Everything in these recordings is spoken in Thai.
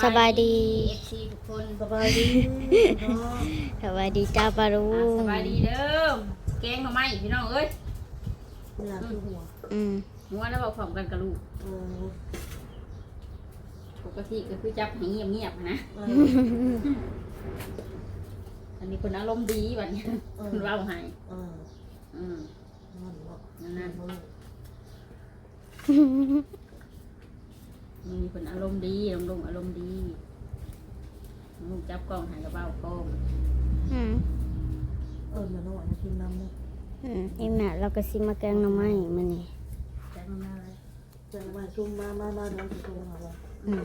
สบายดีเอฟซีทุกคนสบายดีเนาะสวัสดีจ้าปารุอะงสบายดีเด้อแกงหน่อไม้พี่น้องเอ้ยเนี่ยคือหัวอืมหัวแล้วบอกพร้อมกันกับลูกเออปกติก็คือจับให้เงียบๆนะเอออันนี้คนอารมณ์ดีวันนี้เออคนเล่าให้เอออืมนั่นเนาะนั่นนั่น มีคนอารมณ์ดีลงลงอารมณ์ดีลูกจับกล้องใหายกระเป๋ากล้องอืมเออมันน้อยกินน้ำเนี่ยอืมอีแม่เราก็สิมาแกงหน่อไม้มื้อนี้จับมันมาเลยจะมาจุ่มมามามาน้ำจุ่มมาเลยอืม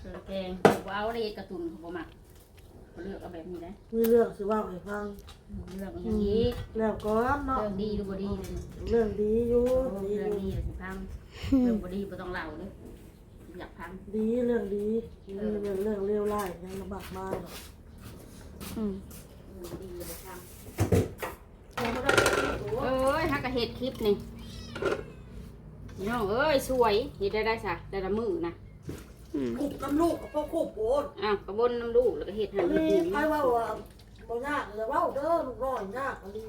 เจอแกงบ่เอาเลยกระตุนเขาบ่มักเขา เลือกเอาแบบนี้นะมีเรื่องสิว่าให้ฟังเลือกอย่างนี้แล้วก่อนเนาะเรื่องดีหรือบ่ดีเลยเรื่องดีอยู่ดีเรื่องอยู่ดีเลยสิพังเรื่องบ่ดีบ่ต้องเล่าเลยอยากพังดีเรื่องดีเรื่องเรื่องเรื่องเลวร้ายยังลำบากมากเนาะอืมเรื่องดีเลยพังเอ้ยฮักกะเฮ็ดคลิปนี่น้องเอ้ยสวยเฮ็ดได้ได้ซะแต่ละมื้อนะ อืมขุบน้ำลูกกับพ่อขุบโอนอ้าวกระบนน้ำลูกแล้วก็เฮ็ดให้อันลูกนี้กินใครว่าว่าบ่ยากแต่ว่าเด้อลูกน้อยยากอันนี้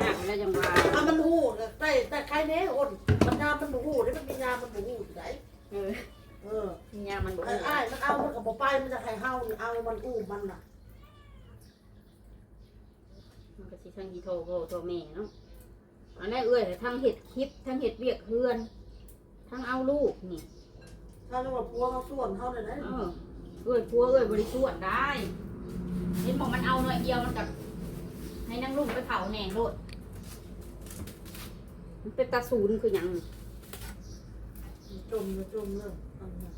ยากแล้วจังว่าถ้ามันหูแต่แต่ใครเนี้ยคนมันยามมันหูนี่มันมียามมันหูที่ไหนเออเออมียามันบ่ไอ้ไอ้ายมันเอามันกับไปมันจะใครเฮานี่เอามันอู้มันน่ะมันก็สิทั้งอีโทโทโทแม่เนาะอันนี้เอ้ยทั้งเฮ็ดคลิปทั้งเฮ็ดเวียกเฮือน ทั้งเอาลูกนี่ถ้าเรียกว่าพัวเขาส่วนเขาเลยนะเออเอ้ยพัวเอ้ยบริสุทธิ์ได้เห็นบอกมันเอาหน่อยเดียวมันกับให้นั่งลุงไปเผาแหน่โลดมันเป็นตาศูนย์คือหยังจมเลยจมเลยอันนั้น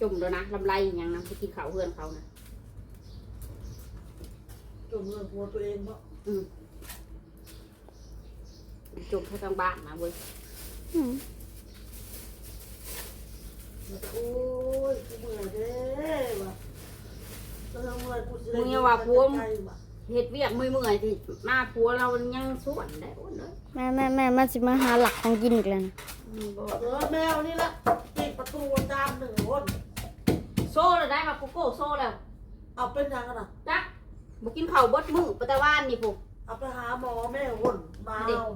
จมแล้วนะลำไรอหยังนะไปกินข้าวเพื่อนเขานะจมเลยพัวตัวเองเพราะอืมจมเข้าทางบ้านมาเว้ย อืม โอ้ยกูเมื่อยเด้ว่ะเออเมื่อยกูสิได้เฮ็ดเวียกเมื่อยๆที่มาผัวเรายังสวนได้โอ้เนอะแม่แม่แม่มันสิมาหาหลักของกินอีกแล้วนะอืมบ่เออแมวนี่ละปิดประตูจามหนึ่งคนโซ่เลยได้มาโกโก้โซ่แล้วเอาเป็นยังกันน่ะจักบ่กินข้าวเบดมือปะตะวานนี่พวกเอาไปหาหมอแม่คนมาเอา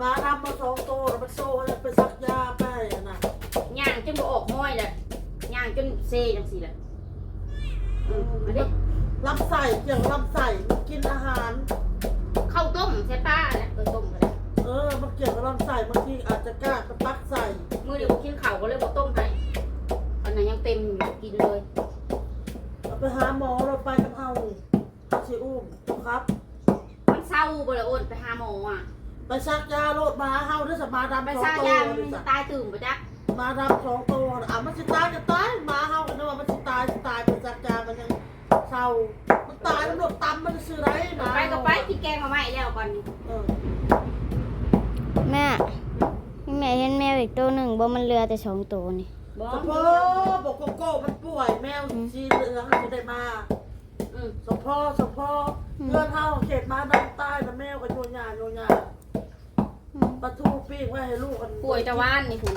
มาทำมาสองโตแล้วมันโซ่แล้วไปซักยาไปอันน่ะย่างจนบ่ออกห้อยเลยย่างจนเซจังซี่แหละอืมอันนี้ลำไส้เกี่ยวลำไส้มันกินอาหาร ข้าวต้มใช่ป้าแหละข้าวต้มก็ได้เออมันเกี่ยวกับลำไส้บางทีอาจจะกล้าไปปักใส่มื้อนี้บ่กินข้าวก็เลยบ่ต้มให้อันนั้นยังเต็มอยู่กินเลยเอาไปหาหมอเราไปกับเอาเอาสิอุ้มครับ มันเศร้าบ่ละโอนไปหาหมออะ ไปซักยาโลดมาเฮาด้วยสมาดำไปสองซ่าโตยามเลยมันจ้ะตายตื่นบ่จ๊ะมาดำสองโตอะมันจะตายจะตายมาเฮากันนะว่ามันจะตายจะตายไปซักยามันยังเศร้ามันตายแล้วโลดตำมันจะซื้อไรมาไปก็ไปกินแกงมาใหม่แล้วก่อนนี่เออแม่แม่เห็นแมวอีกตัวหนึ่งบ่มันเหลือแต่สองตัวนี่บ่สมพ่อบอกโกโก้มันป่วยแมวสีเหลืองจะได้มาอืมสมพ่อสมพ่อเพื่อนเฮาเขตมาดำใต้นะแมวกับโยนยาโยนยาอืม ปลาทูปิ้งไว้ให้ลูกกันป่วยตะวันนี่คุณ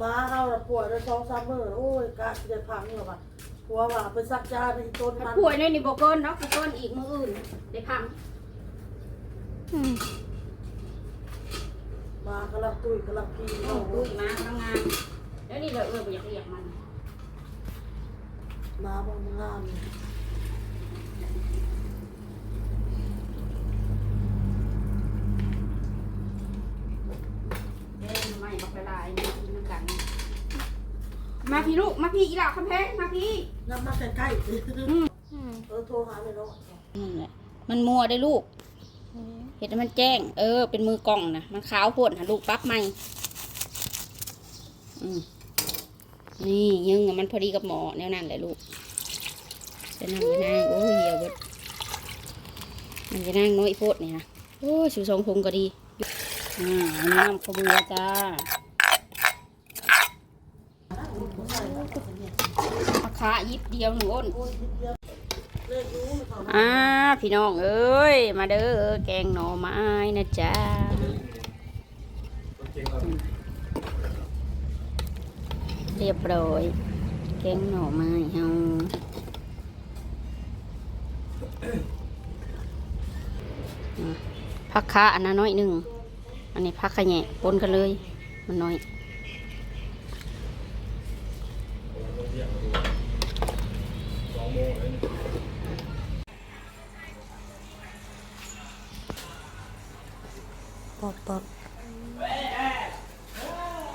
มาเฮาน่ะป่วยได้สองสามมื้อโอ้ยกะสิได้พังแล้วว่ะผัวว่าไปซักยาในต้นมันป่วยในนี่บ่เกินเนาะบ่เกินอีกมื้ออื่นได้พังอืมมากำลังตุ้ยกำลังพีโอ้โอ้ยมาทำงานแล้วนี่เราเออบ่อยากเรียกมันมาบางงาม เด้ไม่บักละลายมากินน้ำกัน มา พี่ลูก มาพี่อีหล่าคำแพงมาพี่น้ำมาใกล้ๆสิอืมเออโทรหาเลยเนาะนั่นแหละมันมัวได้ลูก เห็นให้มันแจ้ง เออ เป็นมือกล่องนะ มันขาวโพดหาลูกปั๊บใหม่อืมนี่ยึงอะมันพอดีกับหมอแนวนั้นแหละลูกจะนั่งไปนั่งโอ้ยเหี่ยวเบิดมันจะนั่งน้อยโพดนี่ฮะโอ้ยสูสองพงก็ดีอ่าอันนี้น้ำขาวเบือจ้า ขายิบเดียวหนึ่งอ้นอ่าพี่น้องเอ้ย มาเด้อแกงหน่อไม้นะจ๊ะเรียบร้อย แกงหน่อไม้เฮาพักขาอันนั้นน้อยหนึ่ง อันนี้พักขะแยะปนกันเลย มันน้อย ปอกปอก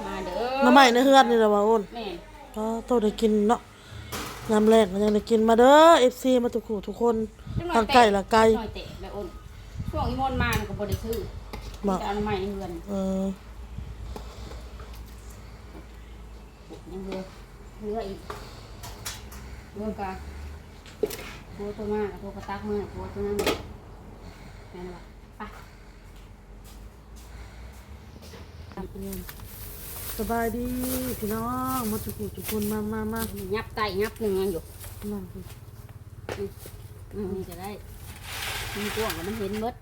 มาเด้อน้ำใหม่ในเฮือนนี่แหละว่าโอนแม่ก็โตได้กินเนาะน้ำแรกก็ยังได้กินมาเด้อ FC มาทุกคู่ทุกคนทางไก่ละไก่หน่อยเตะแม่อ้นช่วงอีมอนมามันก็บ่ได้ซื้อมาจะเอาน้ำใหม่เฮือนเออยังเหลือเหลืออีกเหลือกะตัวตัวมากตัวกระตักมือตัวตัวนั้นแม่นบ่ไป สบายดีพี่น้องมาทุกคู่ทุกคนมามามายับไตยับหนึ่งยังอยู่นั่งสิอืมนี่จะได้มันกว้างแล้วมันเห็นหมด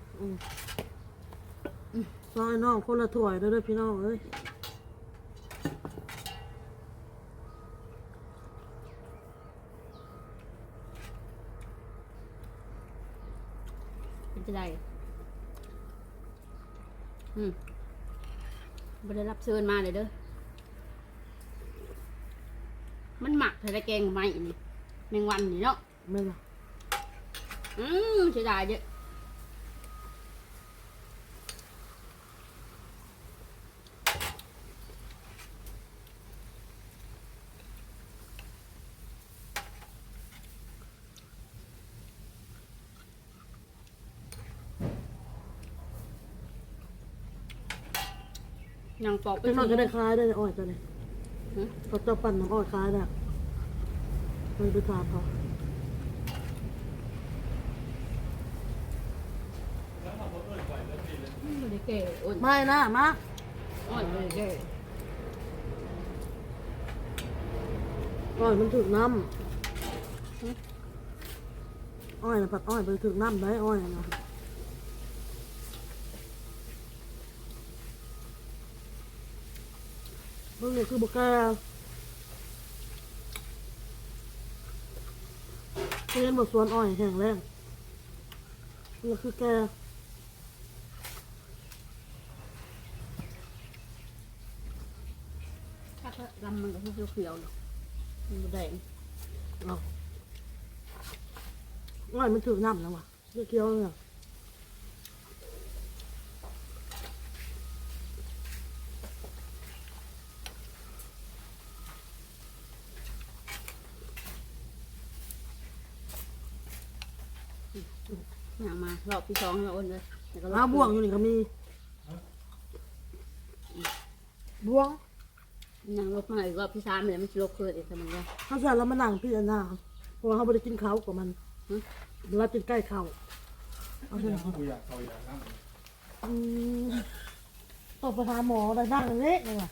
ซอยน้องคนละถ้วยเด้อเด้อพี่น้องเอ้ยมันจะได้อืม บ่ได้รับเชิญมาเลยเด้อ มันหมักใส่แกงไหมนี่แมงวันนี่เนาะแม่นบ่อืมเสียดายเยอะ ยังปอกไปพี่น้องถึก็งได้คล้ายได้อ้อยตัวนี้หึเขาเจ้าปั่นน้ำอ้อยคล้ายได้ไปดูทานเขาไม่ได้แก่อ้นไม่นะมาอ้อยไม่ได้แก่อ้อยมันถึกน้ำอ้อยนะผัดอ้อยไปถึกน้ำได้อ้อยนะ เบิ่งนี่คือบุกแกเรียนบทสวนอ้อยแห้งแรงนี่คือแกถ้าก็ลำมันก็คือเขียวๆเนาะมันแดงเอาอ้อยมันถึกน้ำแล้ววะเคี้ยวๆเนี่ย อย่างมา รอบที่สองแล้วอ้นเลยแล้วก็รอ้าวบ่วงอยู่นี่ก็มีบ่วงยังลบมาอีกรอบที่สามเลยมันจะลบเกิดอีกทำไมเนี่ยเขาใส่แล้วมานั่งพี่อันน่าเพราะว่าเขาไม่ได้กินข้าวกับมันหึ เวลากินใกล้ข้าวเอาใช่ไหมกูอยากเขาอยากนั่งอืมต้องไปหาหมอได้นั่งเละเลยว่ะ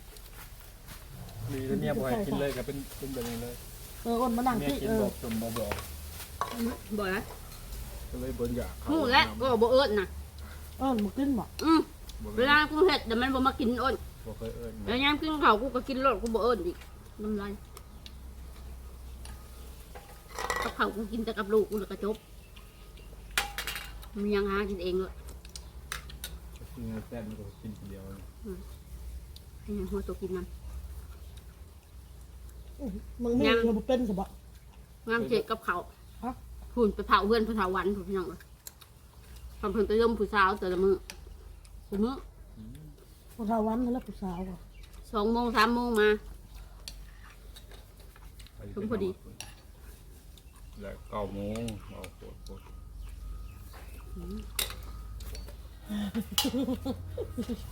ดีแล้วเมียบอกให้กินเลยก็เป็นเป็นแบบนี้เลยเอออ้นมานั่งเมียที่กินเออบอกจนมาบอกบ่อยนะ ก็เลยบนอยากเขาหูแล้วก็บ่เอิญนะเออมากินบ่อืมบ่เวลากูเห็ดแต่มันบ่มากินอ้นบ่เคยเอิ้นแล้วยามกินข้าวกูก็กินรสกูบ่เอิญอีกน้ำลายกับข้าวกูกินแต่กับลูกกูแล้วก็จบมันยังหากินเองเลยกินแซ่บมันก็กินคนเดียวให้หัวตัวกินมันมึงไม่ยังเราเป็นสบะงามเจ็ดกับเขาว ฮะพูนไปเผาเพื่อนไปเผาวันถูกพี่น้องเลยทำเพิ่นไปย่มผู้สาวแต่ละมือผู้มือคนทาวันนั่นแหละผู้สาวอะสองโมงสามโมงมาถึงพอดี แล้วเก้าโมงเอาปวดปวด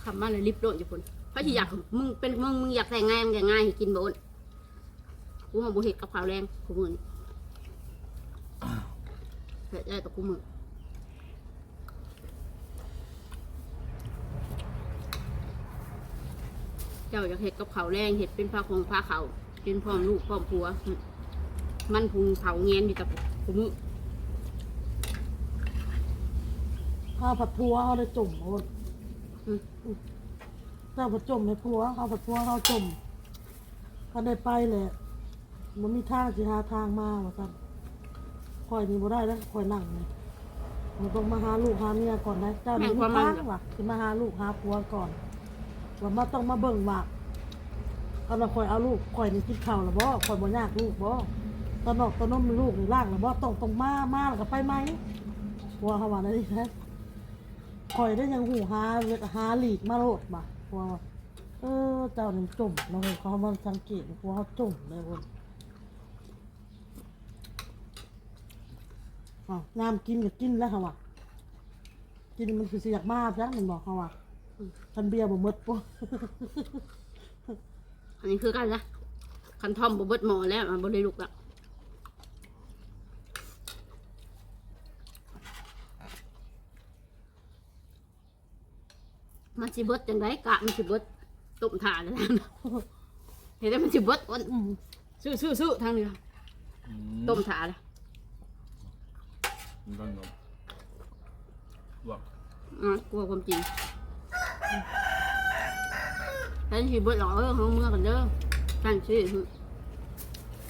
คำมาเลยรีบโดดอยู่พุ่นเพราะที่อยากมึงเป็นมึงมึงอยากแต่งงานมึงอยากง่ายให้กินบ่อ้นกูมาบ่เห็ดกับข้าวแรงกูมือนี่ เห็ดได้แต่กูมือเจ้าอยากเห็ดกับข้าวแรงเห็ดเป็นผ้าของผ้าเขาวเป็นพร้อมลูกพร้อมผัว มันพุงเผาเงี้ยนอยู่กับกูมือข้าวผัดพัวเขาได้จุ่มโอ้นอืมเจ้าผัดจุ่มในพัวข้าวผัดพัวเขาจุ่มก็ได้ไปเลยมันมีทางสิหาทางมาว่าซั่น คอยนี่บ่ได้แล้วคอยนั่งนี่มันต้องมาหาลูกหาเมียก่อนนะเจ้านี่มีทางว่ะสิมาหาลูกหาผัวก่อนว่ามาต้องมาเบิ่งว่าเอาละคอยเอาลูกคอยนี่กินข้าวแล้วบ่คอยบ่ยากลูกบ่ตอนนอกตอนนมลูกนี่ล่างแล้วบ่ต้องต้องมามาแล้วก็ไปไหมผัวเขาว่านั่นนี่นะคอยได้ยังหูหาเวทหาหลีกมาโลดบ่ผัวว่าเออเจ้านี่จมเนาะเขามาสังเกตผัวเขาจมเลยคน อ๋องามกินก็กินแล้วค่ะว่ะกินมันคือสิอยากมาจ้ะมันบอกเขาว่าคันเบียร์บ่หมดปุ๊อันนี้คือกันละคันทอมบ่เบิดหมอแล้วมันบ่ได้ลุกละมันสิเบิดจังไดกะมันสิเบิดตุ่มถ่าเลยนะเห็นได้มันสิเบิดวันซื้อซื้อซื้อทางนี้อืต้มถ่าเลย มันก็งงบอกอะกลัวความจริงท่านสิเบิดหรอกเออเขาเมื่อกันเด้อท่านสิ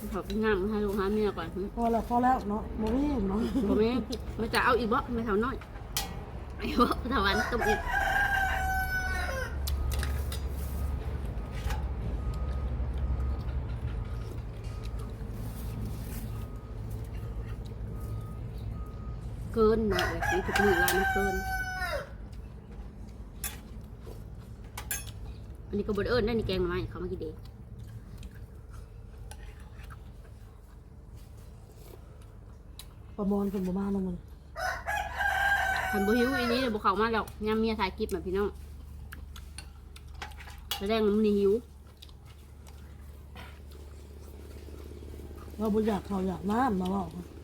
เขาไปงามให้ลูกหาเมียก่อนพอแล้วพอแล้วเนาะโมวี่เนาะบ่แม่ไม่จะเอาอีกบ่ไม่เท่าน้อยไอ้บ่ถาวันต้มอีก เกินหน่อยนี่ทุกมือลายมันเกิน อันนี้ก็บไดเอิญได้นี่แกงหน่อไม้เขามากินเด็กประมอนเป็นประมาณนั้นมันคันบ่หิวอันนี้เดี๋ยวบ่เข้ามาแล้วยามเมียถ่ายคลิปแบบพี่น้องแสดงว่ามันนี่หิวเราบ่อยากเขาอยากน้ำมาบอก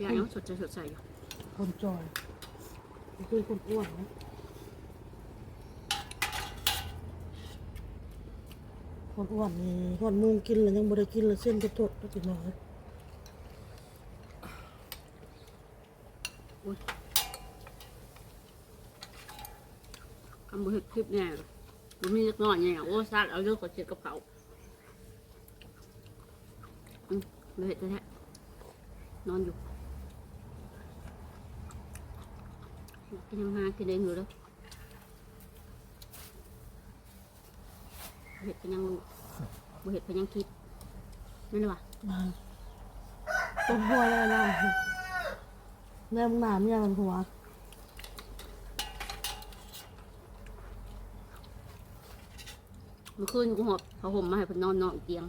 อยากยังสดใจสดใสอยู่คนจอยมันคือคนอ้วนนะคนอ้วนนี่คนมุงกินแล้วยังบ่ได้กินเลยเส้นกระทดก็กินน้อยคำบ่เฮ็ดคลิปเนี่ยบ่มีเล็กน้อยเนี่ยโอ้ซาดเอาเรื่องกดเจ็ดกับเขาอืมบ่เฮ็ดแท้ๆนอนอยู่ กินยังหากินเองอยู่เลยบ่เฮ็ดเป็นยังลูกบ่เฮ็ดเป็นยังคิดนั่นว่ะต้มหัวแล้วนะแนมหนาเมียมันหัวเมื่อคืนกูหอบผ้าห่มมาให้เพิ่นนอนนอนอีกเตียง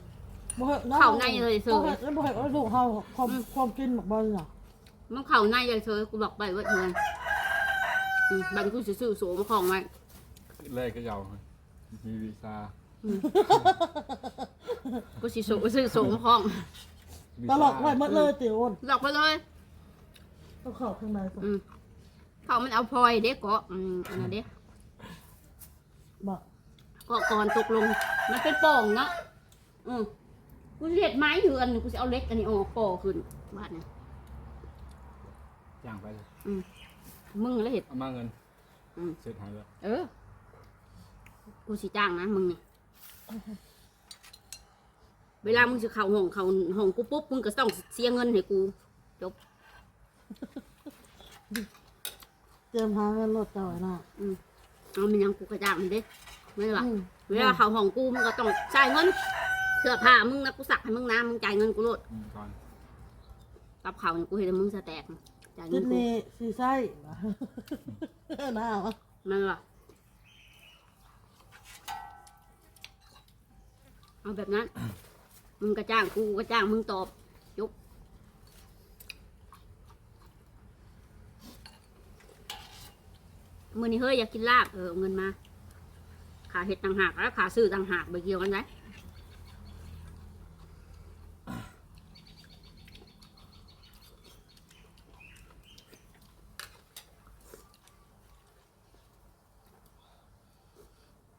บ่เฮ็ดเข้าในเลยเสิร์ฟบ่เฮ็ดบ่เฮ็ดเอาลูกเฮาความความกินหมักบ่น่ะมันเข่าในเลยเธอกูบอกไปว่าเธอ อืมบันกูสิซื้อโสมาของไว้แรกก็ยาวมีวีซ่ากูสิโสซื้อโสมาของวีตซ่าลอดไว้หมดเลยติโอนหลอกไปเลย ต้องเข้าข้างในก่อนอืมเขามันเอาพลอยเด็กเกาะอืมอันนั้นเด็กบ่เกาะก่อนตกลง มันเป็นป่องเนาะอืมกูสิเห็ดไม้อยู่อันหนึ่งกูจะเอาเล็กอันนี้ออกป่อขึ้นบ้านเนี่ยจ้างไปเลยมึ งแล้วเห็ด เอามาเงินอืม เสร็จหายแล้วเออ กูสิจ้างนะมึงนี่เวลามึงจะเข้าห้องเข้าห้องกูปุ๊บมึงก็ต้องเสียเงินให้กู เตรียมหาเงินรถเจ้าไว้น่ะเอามันยังกูกระจ้างมันเด้ไม่หรออืมเวลาเข้าห้องกูมึงก็ต้องจ่ายเงินเสื้อผ้ามึงนะกูสักให้มึงนะมึงจ่ายเงินกูโลดอืมก่อน กับเขาวนี่กูเห็นมึงสแตก จ่ายเงิกินนกูนี่สีไส้น่าวะนั่นหรอเอาแบบนั้น มึงก็จ้างกูก็จ้างมึงตอบยกมือนี้เฮ้ยอยากกินลาบเออเอาเงินมาขาเห็ดต่างหากแล้วขาซื้อต่างหากไปเกี่ยวกันไหม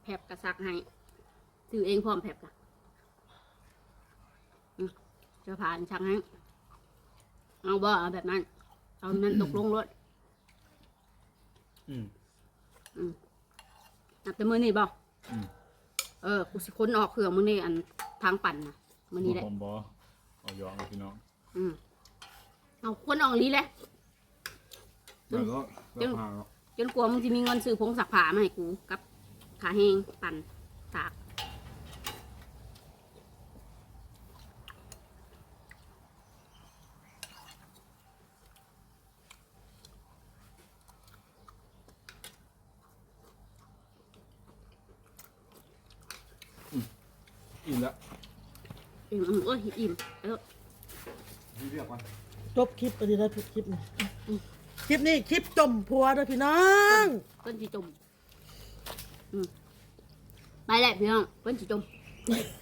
แผบกระซักให้ ซื้อเองพร้อมแผบกะอืมเจะผ่านชักให้เอาบ่เอาแบบนั้นเอานั้นตกลงรถอืมนับแต่มือนี่บ่อืม เออกูสิค้นออกเครื่องมึงนี่อันทางปั่นนะมื้อนี้แหละ ผมบอเอายองเอาพี่น้องอืมเอาค้นออกลีแหละแล้วก็แล้วพาจนกลัวมึงจะมีเงินซื้อผงสักผ้ามาให้กูกับขาแห้งปั่นตาก อิ่มแล้วอิ่มอืมเอ้ยอิ่มเออพี่เรียกว่าจบคลิปไปดีได้คลิปนี้คลิปนี้คลิปจมพัวเด้อพี่น้องเพิ่นสิจมอืมไปแหละพี่น้องเพิ่นสิจมไ